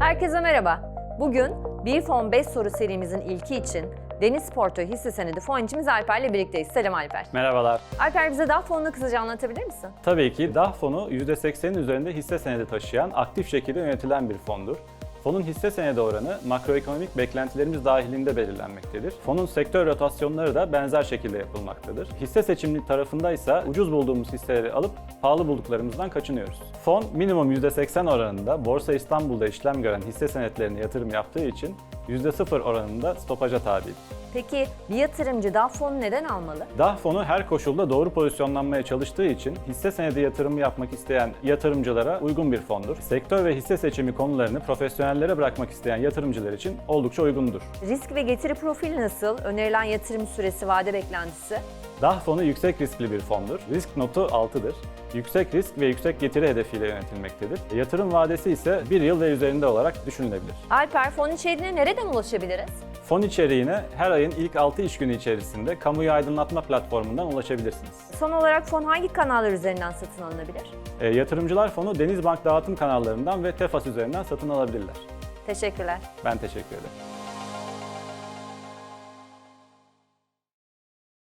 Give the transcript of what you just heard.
Herkese merhaba. Bugün bir fon 5 soru serimizin ilki için Deniz Porto hisse senedi foncimiz Alper'le birlikteyiz. Selam Alper. Merhabalar. Alper bize daha fonunu kısaca anlatabilir misin? Tabii ki DAH fonu %80'in üzerinde hisse senedi taşıyan, aktif şekilde yönetilen bir fondur. Fonun hisse senedi oranı makroekonomik beklentilerimiz dahilinde belirlenmektedir. Fonun sektör rotasyonları da benzer şekilde yapılmaktadır. Hisse seçimli tarafındaysa ucuz bulduğumuz hisseleri alıp pahalı bulduklarımızdan kaçınıyoruz. Fon minimum %80 oranında Borsa İstanbul'da işlem gören hisse senetlerine yatırım yaptığı için %0 oranında stopaja tabi. Peki bir yatırımcı daha fonu neden almalı? DAH fonu her koşulda doğru pozisyonlanmaya çalıştığı için hisse senedi yatırımı yapmak isteyen yatırımcılara uygun bir fondur. Sektör ve hisse seçimi konularını profesyonellere bırakmak isteyen yatırımcılar için oldukça uygundur. Risk ve getiri profili nasıl? Önerilen yatırım süresi, vade beklentisi? DAH fonu yüksek riskli bir fondur. Risk notu 6'dır. Yüksek risk ve yüksek getiri hedefiyle yönetilmektedir. Yatırım vadesi ise 1 yıl ve üzerinde olarak düşünülebilir. Alper fon içeriğine nereden ulaşabiliriz? Fon içeriğine her ayın ilk 6 iş günü içerisinde kamuyu aydınlatma platformundan ulaşabilirsiniz. Son olarak fon hangi kanallar üzerinden satın alınabilir? E, yatırımcılar fonu Denizbank dağıtım kanallarından ve Tefas üzerinden satın alabilirler. Teşekkürler. Ben teşekkür ederim.